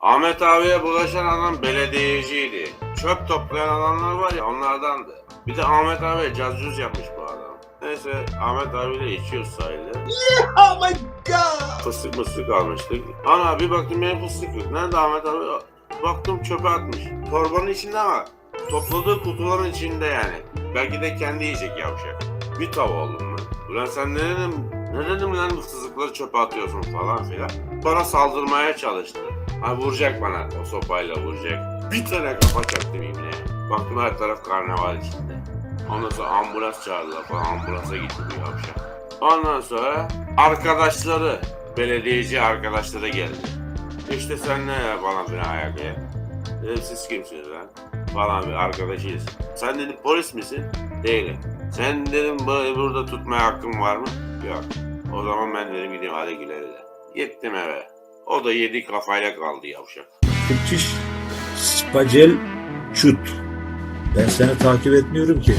Ahmet abiye bulaşan adam belediyeciydi. Çöp toplayan adamlar var ya onlardandı. Bir de Ahmet abi cazcuz yapmış bu adam. Neyse Ahmet abiyle içiyoruz sahilde. Oh my god! Fıstık mıstık almıştık. Ana bir baktım benim fıstık yok. Nerede Ahmet abi? Baktım çöpe atmış. Torbanın içinde ama topladığı kutuların içinde yani. Belki de kendi yiyecek yavşak. Bir tav oldum ben. Ulan sen ne dedim? Ne dedim lan bu fıstıkları çöpe atıyorsun falan filan. Bana saldırmaya çalıştı. Ha vuracak bana o sopayla vuracak. Bir tane kafa çaktım ibne. Baktım her taraf karnaval içinde. Ondan sonra ambulans çağırdılar falan. Ambulansa gitti bu yavşak. Ondan sonra arkadaşları, belediyeci arkadaşları geldi. İşte sen ne ya falan filan ayakaya. Dedim siz kimsiniz lan? Falan bir arkadaşıyız. Sen dedim polis misin? Değilim. Sen dedim bu- burada tutmaya hakkın var mı? Yok. O zaman ben dedim gideyim hadi güle güle. Gittim eve. O da yedi kafayla kaldı yavşak. Türk iş Spacel Çut. Ben seni takip etmiyorum ki.